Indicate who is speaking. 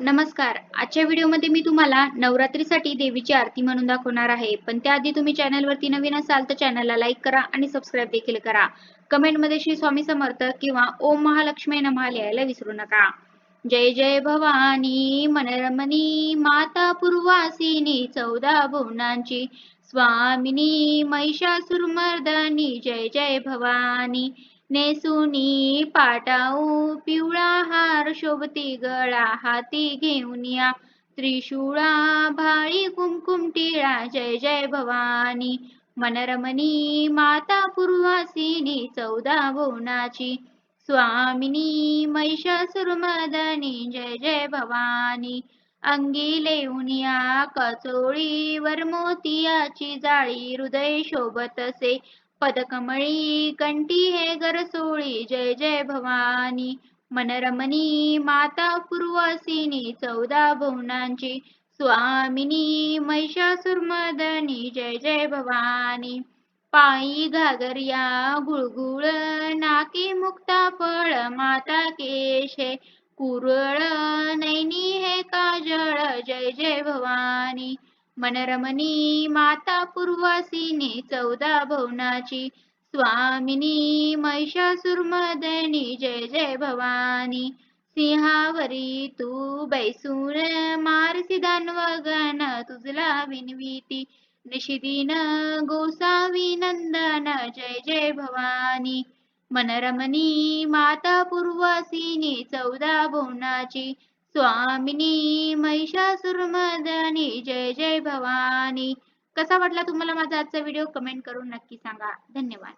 Speaker 1: नमस्कार. आजच्या व्हिडिओमध्ये मी तुम्हाला नवरात्रीसाठी देवीची आरती म्हणून दाखवणार आहे. पण त्याआधी तुम्ही चॅनलवरती नवीन असाल तर चॅनलला लाईक करा आणि सबस्क्राईब देखील करा. कमेंटमध्ये श्री स्वामी समर्थ किंवा ओम महालक्ष्मी नमहा लिहायला विसरू नका. जय जय भवानी मनरमणी माता पूर्वासिनी चौदा भुवनांची स्वामिनी महिषासुरमर्दनी जय जय भवानी. नेसुनी पाटाऊ पिवळा हार शोभती गळा हाती घेऊन या. त्रिशूळा भाळी कुमकुम टिळा जय जय भवानी. मनरमणी माता पूर्वासिनी चौदा भुवनाची स्वामिनी महिषासुरमर्दनी जय जय भवानी. अंगी लेऊनिया कचोळीवर मोतियाची जाळी हृदय शोभतसे पदकमळी कंठी हे गरसोळी जय जय भवानी. मनरमणी माता पूर्वसिनी चौदा भुवनांची. स्वामिनी महिषासुरमदनी जय जय भवानी. पायी घागरिया गुळगुळ नाके मुक्ता फळ माता केशे. कुरळ नैनी हे काजळ जय जय भवानी. मनरमणी माता पूर्वासिनी चौदा भवनाची. स्वामिनी महिषासुरमदनी जय जय भवानी. सिंहावरी तू बैसून मारसी दानवगण तुझला विनविती. निशिदिन गोसावी नंदन जय जय भवानी. मनरमणी माता पूर्वासिनी चौदा भुवनाची. स्वामिनी महिषासुरमर्दनी जय जय भवानी. कसा वाटला तुम्हाला माझा आजचा व्हिडिओ? कमेंट करून नक्की सांगा. धन्यवाद.